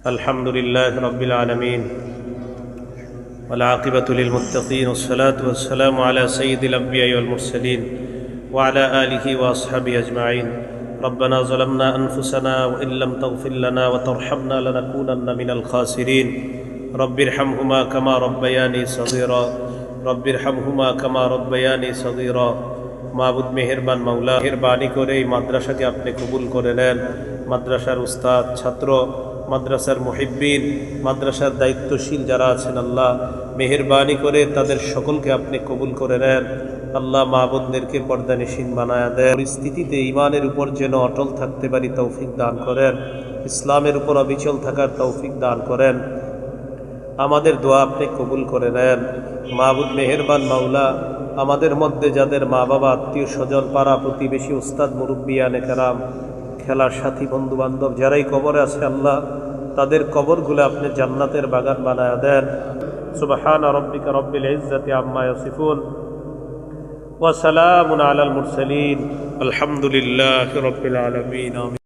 الحمد لله رب العالمين والعاقبة للمتقين والصلاة والسلام على سيد الأنبياء والمرسلين وعلى آله وأصحابه أجمعين ربنا ظلمنا أنفسنا وإن لم تغفر لنا وترحمنا لنكونن من الخاسرين رب ارحمهما كما ربياني صغيرا رب ارحمهما كما ربياني صغيرا মাবুদ মেহেরবান মাওলা মেহরবানি করে এই মাদ্রাসাকে আপনি কবুল করে নেন মাদ্রাসার উস্তাদ ছাত্র মাদ্রাসার মুহিব্বিন, মাদ্রাসার দায়িত্বশীল যারা আছেন আল্লাহ, মেহরবানি করে তাদের সকলকে আপনি কবুল করে নেন। আল্লাহ মাহবুদদেরকে পর্দানিসীন বানায়া দেন। পরিস্থিতিতে ইমানের উপর যেন অটল থাকতে পারি তৌফিক দান করেন। ইসলামের উপর অবিচল থাকার তৌফিক দান করেন। আমাদের দোয়া আপনি কবুল করে নেন। মাহবুদ মেহেরবান মাওলা, আমাদের মধ্যে যাদের মা বাবা, আত্মীয় স্বজন, পাড়া প্রতিবেশী, উস্তাদ মুরব্বিয়ানে কেরাম, খেলার সাথী বন্ধু বান্ধব যারাই কবরে আছে আল্লাহ তাদের কবরগুলো আপনি জান্নাতের বাগান বানায় দেন। সুবাহান রব্বিকা রব্বিল ইজ্জাতি আম্মা ইয়াসিফুন। ওয়া সালামুন আলাল মুরসালিন। আলহামদুলিল্লাহি রাব্বিল আলামিন।